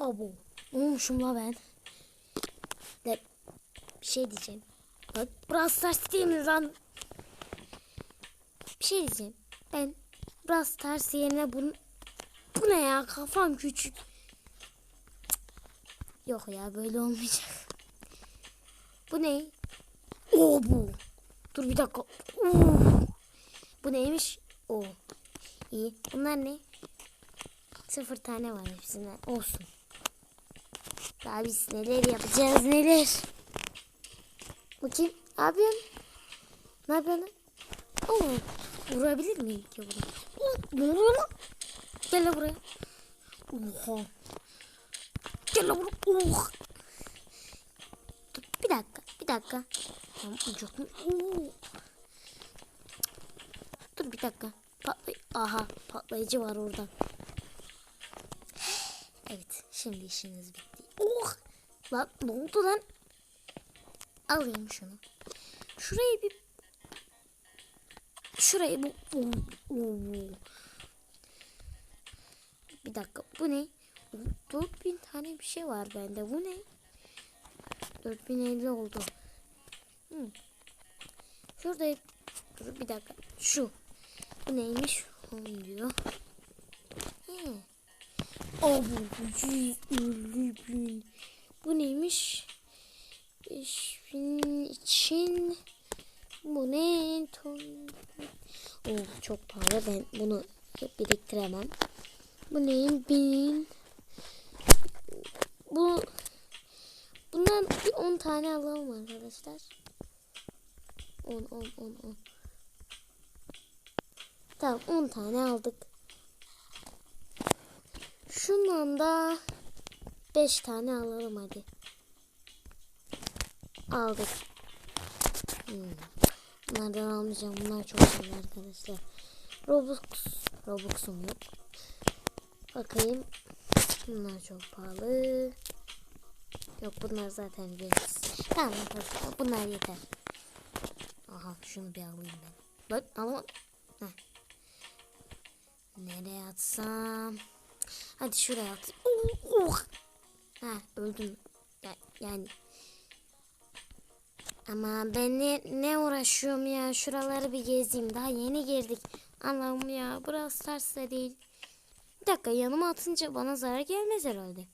Abo. Olmuşum la ben? De, bir şey diyeceğim. Bak Brawl Stars değil mi lan? Bir şey diyeceğim. Ben Brawl Stars yerine bunu... Bu ne ya? Kafam küçük. Yok ya böyle olmayacak. Bu ne? Oo bu. Dur bir dakika. Oo. Bu neymiş? O. İyi. Bunlar ne? Sıfır tane var hepsinden. Olsun. Daha biz neler yapacağız neler. Bakayım. Ne yapıyorsun? Ne yapıyorsun? Oo. Vurabilir miyim ki bunu? Gel buraya. Oha. Gel buraya. Oh. Dur, bir dakika. Bir dakika. Tamam, çok mu? Oo. Dur bir dakika. Patlay Aha patlayıcı var orada. Evet şimdi işiniz bitti. Oh! Lan ne oldu lan? Alayım şunu. Şurayı bir Şurayı bu. Bir dakika bu ne? 4000 tane bir şey var bende. Bu ne? 4050 oldu. Hmm. Şurada dur bir dakika. Şu. Bu neymiş? Onu diyor. Bu 150 bin. Bu neymiş? 5000 için bu ne? Oo, çok pahalı. Ben bunu biriktiremem. Bu neyin? Bin. Bu bundan bir 10 tane alalım arkadaşlar. 10 10 10 10. Tamam 10 tane aldık. Şundan da 5 tane alalım hadi. Aldık. Hmm. Bunlardan almayacağım. Bunlar çok güzel arkadaşlar. Robux. Robux'um yok. Bakayım. Bunlar çok pahalı. Yok bunlar zaten veririz. Tamam arkadaşlar bunlar yeter. Aha şunu bir alayım ben. Bak ama. Nereye atsam? Hadi şuraya at. Oh, oh. Ha öldüm. Ya, yani. Ama ben ne, ne uğraşıyorum ya? Şuraları bir gezeyim. Daha yeni girdik. Allah'ım ya. Burası Stars da değil. Bir dakika yanıma atınca bana zarar gelmez herhalde.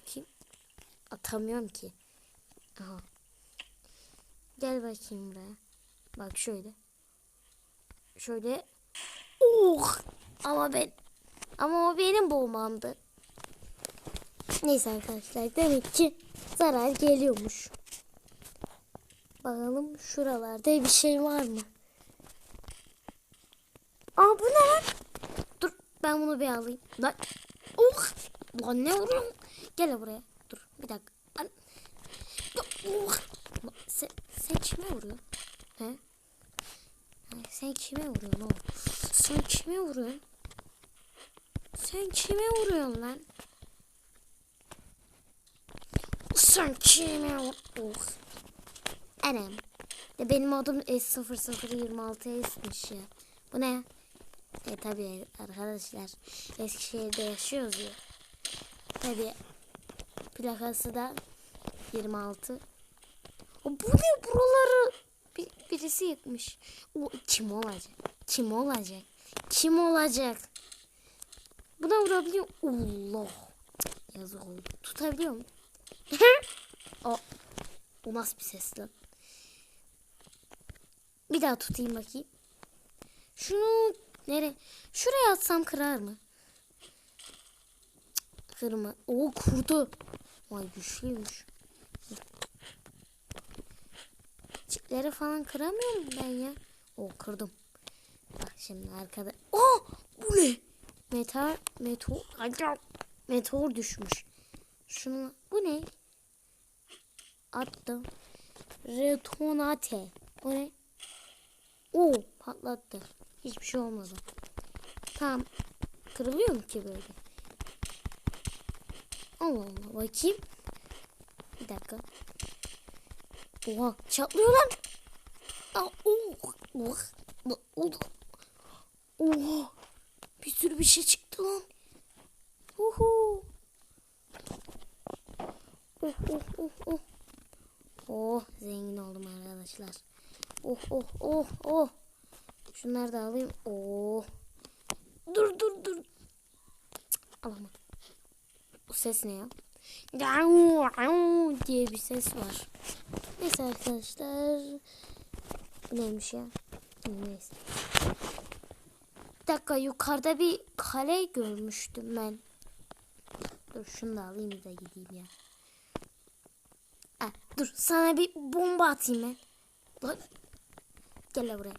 Bakayım. Atamıyorum ki. Aha. Gel bakayım buraya. Bak şöyle. Şöyle. Oh! Ama ben ama o benim boğmamdı. Neyse arkadaşlar demek ki zarar geliyormuş. Bakalım şuralarda bir şey var mı? Aa bu ne lan? Dur ben bunu bir alayım. Lan. Oh! Lan ne vuruyorsun? Gel buraya. Dur bir dakika. Oh! Sen, sen kime vuruyorsun? He? Sen kime vuruyorsun oğlum? Sen kime vuruyorsun? Sen kime vuruyorsun lan? Sen kime vuruyorsun? Anam. De benim adım S0026S'miş ya. Bu ne? E tabi arkadaşlar Eskişehir'de yaşıyoruz ya. Tabi plakası da 26. O bu ne buraları? Bir, birisi yıkmış. O kim olacak? Kim olacak? Kim olacak? Buna vurabiliyor Allah. Yazık oldu. Tutabiliyor mu? o, o nasıl bir ses lan? Bir daha tutayım bakayım. Şunu nere? Şuraya atsam kırar mı? Kırma. O kurdu. Vay güçlüymüş. Çipleri falan kıramıyor mu ben ya? O kırdım. Bak şimdi arkada. Oh! Bu ne? Meteor, meteor, düşmüş. Şunu, bu ne? Attım. Retonate. O ne? Oo patlattı. Hiçbir şey olmadı. Tamam. Kırılıyor mu ki böyle? Allah Allah bakayım. Bir dakika. Oha çatlıyor lan. Aa, oh, oh, oh, oh. Oha bir sürü bir şey çıktı lan. Uhu. Oh oh oh oh. Oh zengin oldum arkadaşlar. Oh oh oh oh. Şunları da alayım. Oh. Dur dur dur. Alamadım. Bu ses ne ya? Diye bir ses var. Neyse arkadaşlar. Bu neymiş ya? Neyse. Dakika yukarıda bir kale görmüştüm ben. Dur şunu da alayım da gideyim ya. Ha, dur sana bir bomba atayım ben. Lan. Gel buraya.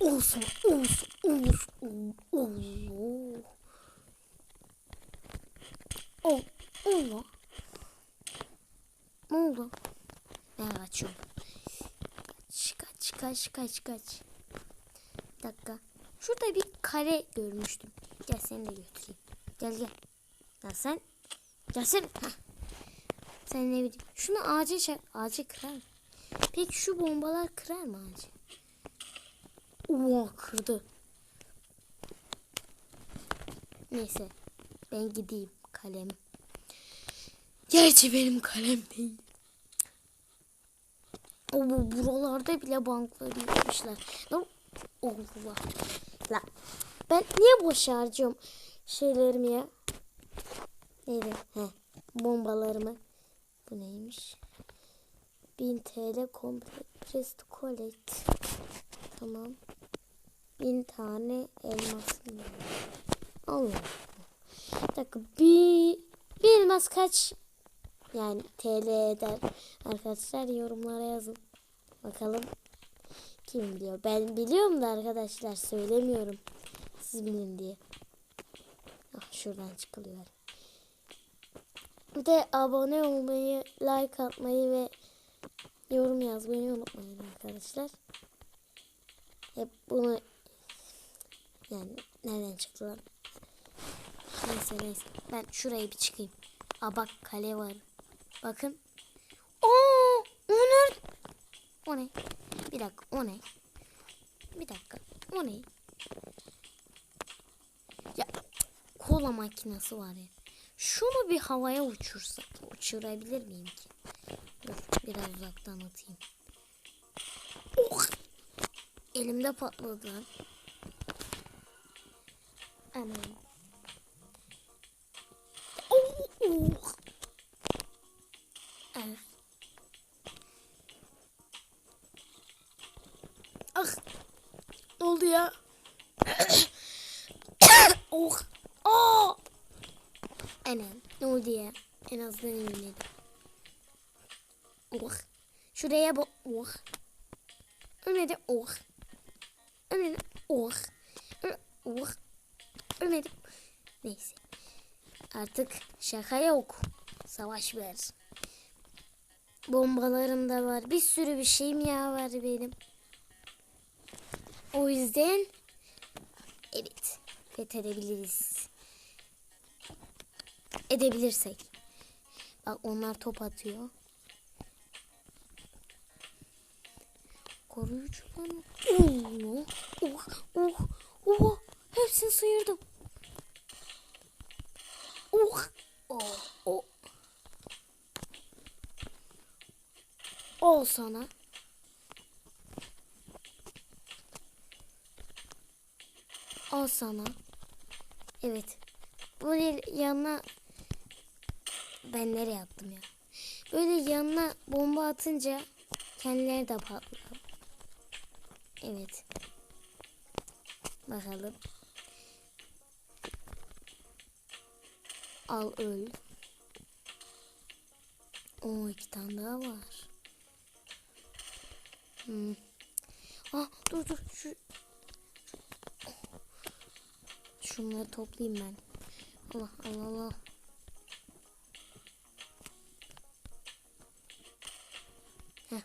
Olsun, olsun, olsun, olsun. Oh, Allah. Ne oldu? Ben kaçıyorum. Kaç, kaç, kaç, kaç, kaç. Bir dakika. Şurada bir kare görmüştüm. Gel seni de götüreyim. Gel gel. Ya sen. Gel sen. Sen ne bileyim. Şunu ağaca çak. Ağacı kırar mı? Peki şu bombalar kırar mı ağacı? Oo kırdı. Neyse. Ben gideyim kalem. Gerçi benim kalem değil. O bu buralarda bile bankları yapmışlar. Allah. La. Ben niye boş harcıyorum şeylerimi ya? Neydi? He. Bombalarımı. Bu neymiş? 1000 TL compressed collect. Tamam. 1000 tane elmasım var. Allah. Bir dakika. Bir, bir elmas kaç yani TL eder arkadaşlar yorumlara yazın. Bakalım kim biliyor. Ben biliyorum da arkadaşlar söylemiyorum. Siz bilin diye. Ah şuradan çıkılıyor. Bir de abone olmayı, like atmayı ve yorum yazmayı unutmayın arkadaşlar. Hep bunu yani nereden çıktı lan? Neyse neyse. Ben şuraya bir çıkayım. Aa bak kale var. Bakın. Oo, o nerede? O ne? Bir dakika o ne? Bir dakika o ne? Ya kola makinesi var ya. Şunu bir havaya uçursak uçurabilir miyim ki? Dur biraz uzaktan atayım. Oh! Elimde patladı. Aman. Ne oldu ya? oh. Aa. Anam. Ne oldu ya? En azından yemedim. Oh. Şuraya bak. Oh. Ölmedi. Oh. Ölmedi. Oh. Oh. Ölmedim. Neyse. Artık şaka yok. Savaş ver. Bombalarım da var. Bir sürü bir şeyim ya var benim. O yüzden evet fethedebiliriz. Edebilirsek. Bak onlar top atıyor. Koruyucu lan. Oh, oh, oh, oh. Hepsini sıyırdım. Oh, oh, oh. Ol sana. Al sana. Evet. Böyle yanına ben nereye attım ya? Böyle yanına bomba atınca kendileri de patlıyor. Evet. Bakalım. Al öl. O iki tane daha var. Hmm. Ah dur dur şu şunları toplayayım ben. Allah Allah Allah. Heh.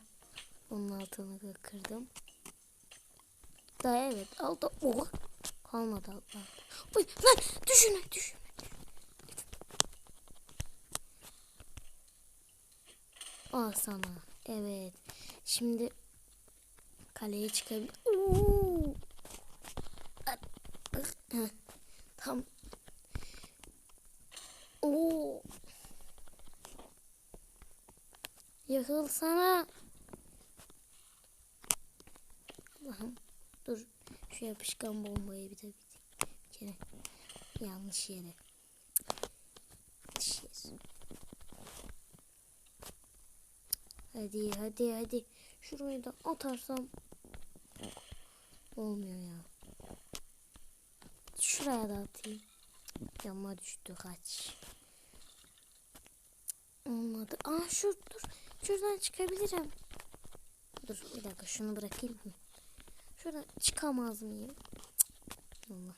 Onun altını da kırdım. Da evet altta oh kalmadı altta. Uy lan düşünme düşünme. Al sana. Evet. Şimdi kaleye çıkabilir. Tam. Oo. Yıkılsana. Allah'ım. Dur. Şu yapışkan bombayı bir de bir, kere. Yanlış yere. Yanlış yer. Hadi hadi hadi. Şurayı da atarsam. Olmuyor ya. Şuraya da atayım. Yanıma düştü kaç. Olmadı. Aa şur dur. Şuradan çıkabilirim. Dur bir dakika şunu bırakayım mı? Şuradan çıkamaz mıyım? Allah.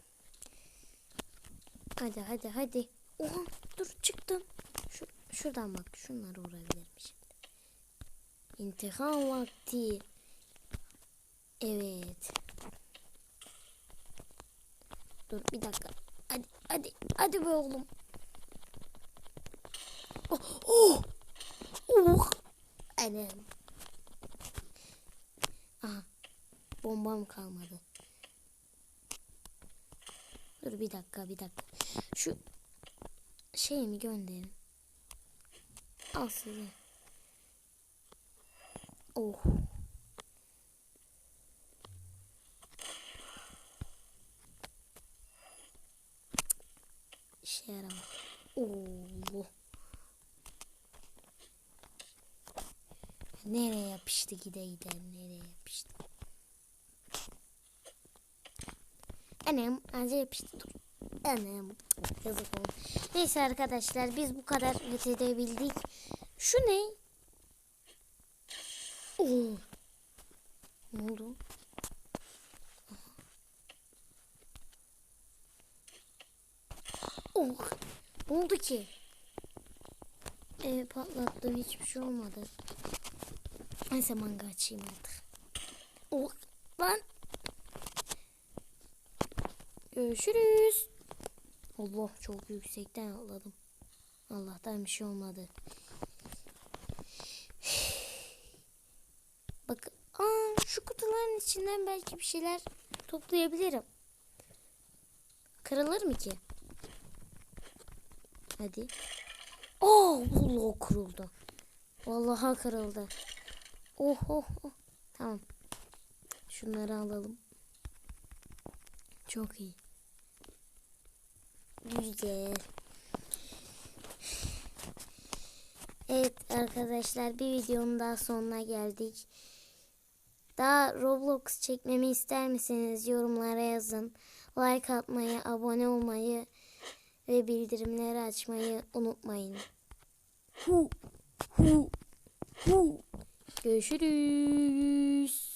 Hadi hadi hadi. Oha dur çıktım. Şu, şuradan bak şunları vurabilirim şimdi. İntikam vakti. Evet. Dur bir dakika. Hadi hadi hadi be oğlum. Oh oh. Oh. Anam. Aha. Bombam kalmadı. Dur bir dakika bir dakika. Şu şeyimi gönderin. Al size. Oh. İşe yaramadı. Oo. Nereye yapıştı gide gide nereye yapıştı. Annem anca yapıştı. Annem yazık oldu. Neyse arkadaşlar biz bu kadar edebildik. Şu ne? Oo. Ne oldu? Oh. Oldu ki? Ee, patlattım hiçbir şey olmadı. Neyse manga açayım artık. Oh lan. Görüşürüz. Allah çok yüksekten atladım. Allah'tan bir şey olmadı. Bak, aa, şu kutuların içinden belki bir şeyler toplayabilirim. Kırılır mı ki? Hadi. Oh, Allah kırıldı. Vallahi kırıldı. Oh oh oh. Tamam. Şunları alalım. Çok iyi. Güzel. Evet arkadaşlar bir videonun daha sonuna geldik. Daha Roblox çekmemi ister misiniz? Yorumlara yazın. Like atmayı, abone olmayı ve bildirimleri açmayı unutmayın. Hu, hu, hu. Görüşürüz.